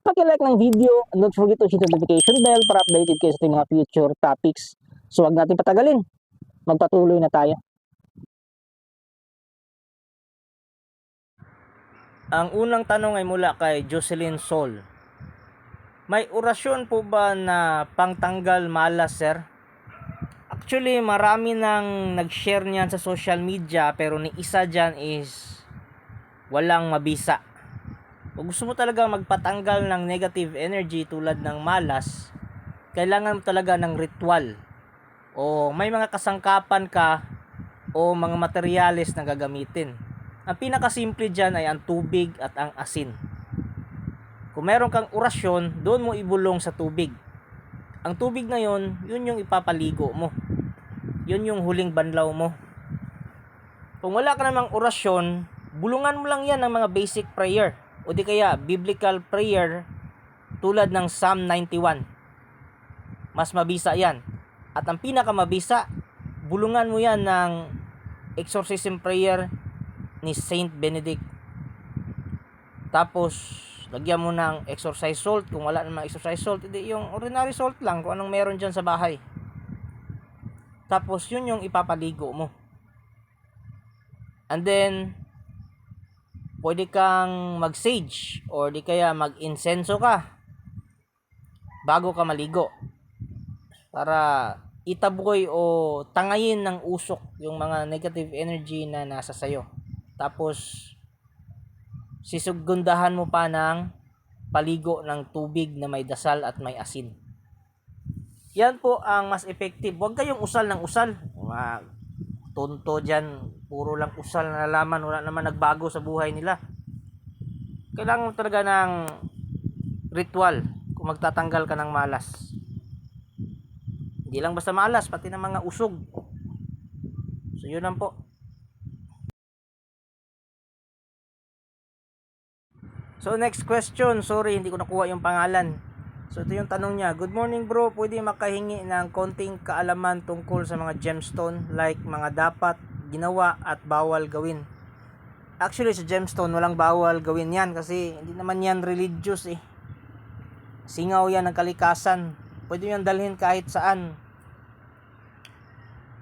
paki-like ng video don't forget to hit the notification bell para updated kayo sa mga future topics. So wag natin patagalin. Magpatuloy na tayo. Ang unang tanong ay mula kay Jocelyn Sol. May orasyon po ba na pangtanggal malas, sir? Actually, marami nang nag-share niyan sa social media pero ni isa dyan is walang mabisa. Kung gusto mo talaga magpatanggal ng negative energy tulad ng malas, kailangan mo talaga ng ritual. O may mga kasangkapan ka o mga materyales na gagamitin. Ang pinakasimple dyan ay ang tubig at ang asin. Kung meron kang orasyon, doon mo ibulong sa tubig. Ang tubig na yon, yun yung ipapaligo mo. Yun yung huling banlaw mo. Kung wala ka namang orasyon, bulungan mo lang yan ng mga basic prayer o di kaya biblical prayer tulad ng Psalm 91. Mas mabisa yan. At ang pinakamabisa, bulungan mo yan ng exorcism prayer ni Saint Benedict. Tapos, lagyan mo ng exorcise salt. Kung wala namang exorcise salt, hindi yung ordinary salt lang kung anong meron dyan sa bahay. Tapos, yun yung ipapaligo mo. And then, pwede kang mag-sage or di kaya mag-insenso ka bago ka maligo para itaboy o tangayin ng usok yung mga negative energy na nasa sayo. Tapos sisugundahan mo pa ng paligo ng tubig na may dasal at may asin. Yan po ang mas effective. Huwag kayong usal ng usal. Tonto dyan, puro lang usal na nalaman, wala naman nagbago sa buhay nila. Kailangan talaga ng ritual kung magtatanggal ka ng malas. Hindi lang basta malas, pati ng mga usog. So yun lang po. So next question, sorry hindi ko nakuha yung pangalan. So ito yung tanong niya. Good morning bro, pwede makahingi ng konting kaalaman tungkol sa mga gemstone like mga dapat ginawa at bawal gawin. Actually sa gemstone walang bawal gawin yan kasi hindi naman yan religious eh. Singaw yan ng kalikasan. Pwede yan dalhin kahit saan.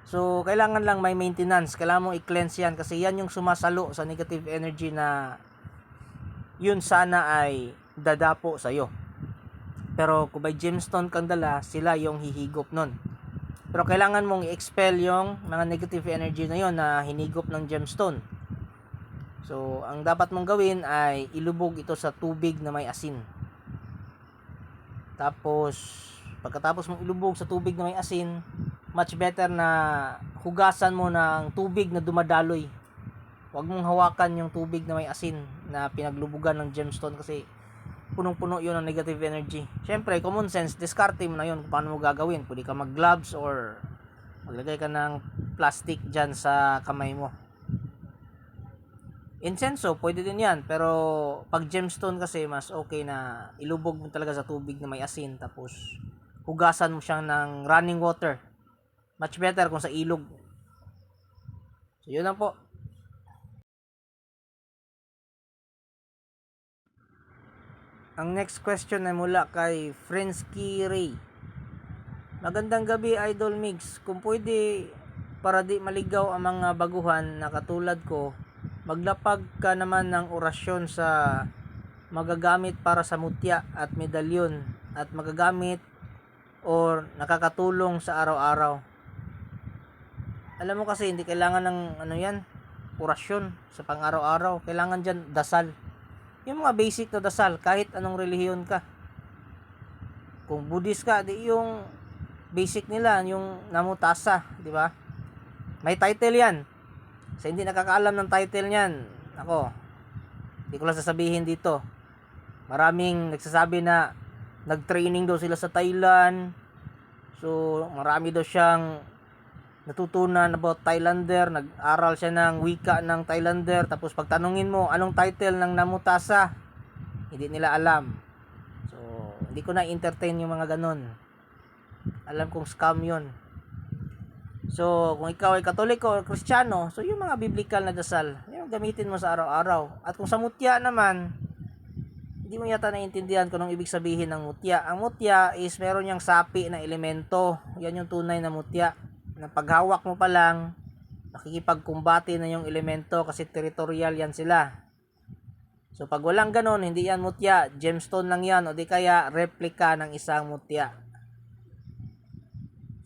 So kailangan lang may maintenance. Kailangan mong i-cleanse yan kasi yan yung sumasalo sa negative energy na yun sana ay dadapo sa'yo. Pero kung may gemstone kang dala, sila yung hihigop nun. Pero kailangan mong i-expel yung mga negative energy na yon na hinigop ng gemstone. So, ang dapat mong gawin ay ilubog ito sa tubig na may asin. Tapos, pagkatapos mong ilubog sa tubig na may asin, much better na hugasan mo ng tubig na dumadaloy Huwag mong hawakan yung tubig na may asin na pinaglubugan ng gemstone kasi punong-puno yun ng negative energy. Siyempre, common sense, diskarte mo na yun kung paano mo gagawin. Pwede ka mag-gloves or maglagay ka ng plastic dyan sa kamay mo. Incenso, pwede din yan. Pero pag gemstone kasi, mas okay na ilubog mo talaga sa tubig na may asin. Tapos, hugasan mo siyang ng running water. Much better kung sa ilog. So, yun lang po. Ang next question ay mula kay Frensky Ray. Magandang gabi Idol Mix. Kung pwede para di maligaw ang mga baguhan na katulad ko, maglapag ka naman ng orasyon sa magagamit para sa mutya at medalyon at magagamit or nakakatulong sa araw-araw. Alam mo kasi hindi kailangan ng ano yan, orasyon sa pang-araw-araw. Kailangan dyan dasal yung mga basic na dasal kahit anong relihiyon ka. Kung Buddhist ka di yung basic nila yung namutasa di ba? May title yan. Sa hindi nakakaalam ng title niyan ako hindi ko lang sasabihin dito. Maraming nagsasabi na nag-training daw sila sa Thailand. So, marami daw siyang natutunan about Thailander, nag-aral siya ng wika ng Thailander, tapos pagtanungin mo anong title ng Namutasa, hindi nila alam. So, hindi ko na entertain yung mga ganun. Alam kong scam yun. So, kung ikaw ay katoliko o kristyano, so yung mga biblical na dasal, yung gamitin mo sa araw-araw. At kung sa mutya naman, hindi mo yata naiintindihan kung anong ibig sabihin ng mutya. Ang mutya is meron niyang sapi na elemento. Yan yung tunay na mutya. Na paghawak mo pa lang, nakikipagkumbati na yung elemento kasi territorial yan sila. So pag walang ganon, hindi yan mutya, gemstone lang yan o di kaya replica ng isang mutya.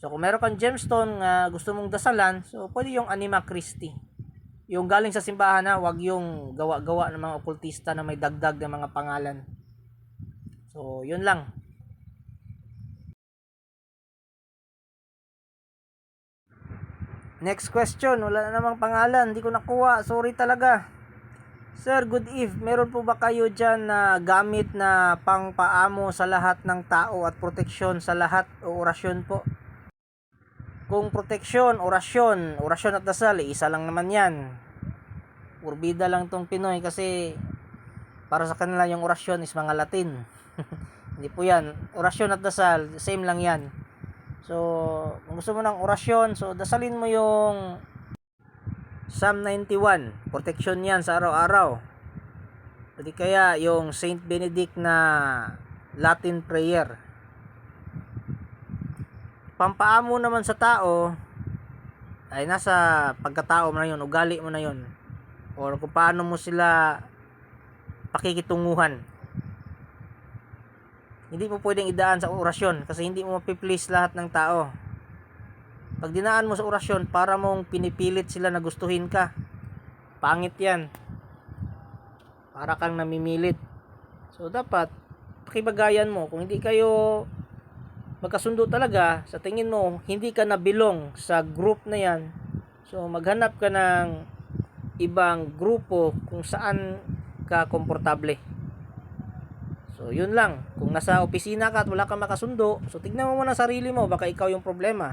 So kung meron kang gemstone nga gusto mong dasalan, so pwede yung Anima Christi. Yung galing sa simbahan na, wag yung gawa-gawa ng mga okultista na may dagdag ng mga pangalan. So, yun lang. Next question, wala na namang pangalan, hindi ko nakuha, sorry talaga. Sir, good eve. Meron po ba kayo dyan na gamit na pangpaamo sa lahat ng tao at proteksyon sa lahat o orasyon po? Kung proteksyon, orasyon, orasyon at dasal, eh, isa lang naman yan. Urbida lang tong Pinoy kasi para sa kanila yung orasyon is mga Latin. Hindi po yan. Orasyon at dasal, same lang yan. So, kung gusto mo ng orasyon, so dasalin mo yung Psalm 91. Protection yan sa araw-araw. Pwede kaya yung Saint Benedict na Latin prayer. Pampaamo naman sa tao ay nasa pagkatao mo na yun, ugali mo na yun. Or kung paano mo sila pakikitunguhan. Hindi mo pwedeng idaan sa orasyon kasi hindi mo mapiplease lahat ng tao. Pag dinaan mo sa orasyon, para mong pinipilit sila na gustuhin ka. Pangit yan. Para kang namimilit. So, dapat, pakibagayan mo. Kung hindi kayo magkasundo talaga, sa tingin mo, hindi ka nabilong sa group na yan. So, maghanap ka ng ibang grupo kung saan ka komportable. So, yun lang. Kung nasa opisina ka at wala kang makasundo, so tignan mo muna sarili mo, baka ikaw yung problema.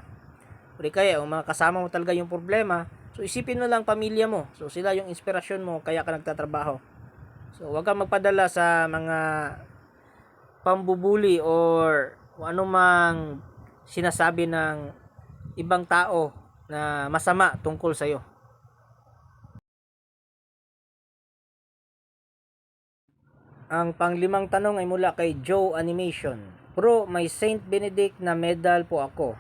O kaya, kung mga kasama mo talaga yung problema, so isipin mo lang pamilya mo. So, sila yung inspirasyon mo, kaya ka nagtatrabaho. So, huwag kang magpadala sa mga pambubuli or anumang sinasabi ng ibang tao na masama tungkol sa'yo. Ang panglimang tanong ay mula kay Joe Animation. Bro, may Saint Benedict na medal po ako.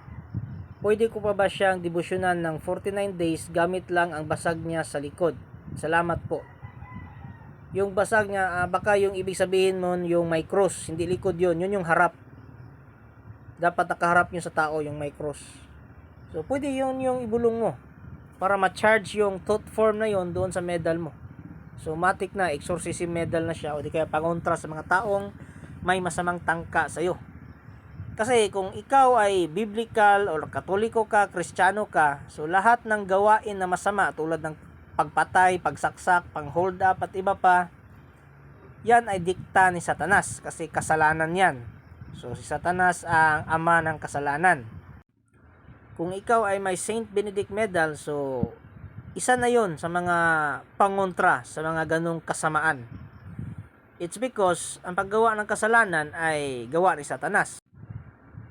Pwede ko pa ba siyang debosyonan ng 49 days gamit lang ang basag niya sa likod? Salamat po. Yung basag niya, ah, baka yung ibig sabihin mo yung may cross, hindi likod yun, yun yung harap. Dapat nakaharap nyo sa tao yung may cross. So, pwede yun yung ibulong mo para ma-charge yung thought form na yun doon sa medal mo. So, matik na, exorcism medal na siya o di kaya pangontra sa mga taong may masamang tangka sa iyo. Kasi kung ikaw ay biblical o katoliko ka, kristyano ka, so lahat ng gawain na masama tulad ng pagpatay, pagsaksak, pang-hold up at iba pa, yan ay dikta ni Satanas kasi kasalanan yan. So si Satanas ang ama ng kasalanan. Kung ikaw ay may Saint Benedict medal, so isa na yon sa mga pangontra sa mga ganong kasamaan. It's because ang paggawa ng kasalanan ay gawa ni Satanas.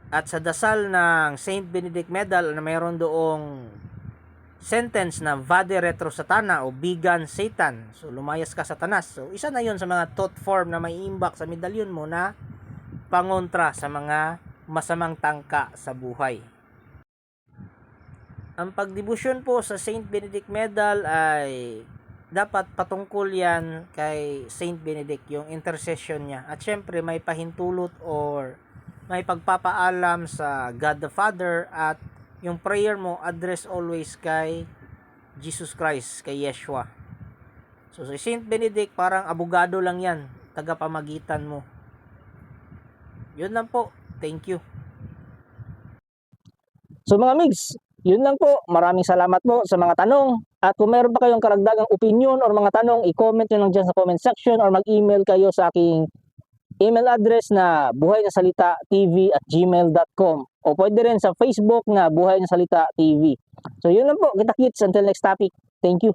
At sa dasal ng Saint Benedict Medal na mayroon doong sentence na Vade Retro Satana o Bigan Satan. So lumayas ka Satanas. So isa na yon sa mga thought form na may imbak sa medalyon mo na pangontra sa mga masamang tangka sa buhay. Ang pagdebosyon po sa Saint Benedict Medal ay dapat patungkol yan kay Saint Benedict, yung intercession niya. At syempre may pahintulot or may pagpapaalam sa God the Father at yung prayer mo address always kay Jesus Christ, kay Yeshua. So si Saint Benedict parang abogado lang yan, tagapamagitan mo. Yun lang po. Thank you. So mga migs, yun lang po. Maraming salamat po sa mga tanong. At kung meron pa kayong karagdagang opinion or mga tanong, i-comment nyo lang dyan sa comment section or mag-email kayo sa aking email address na buhay na salita tv at gmail.com o pwede rin sa Facebook na buhay na salita tv. So yun lang po. Kita kits. Until next topic. Thank you.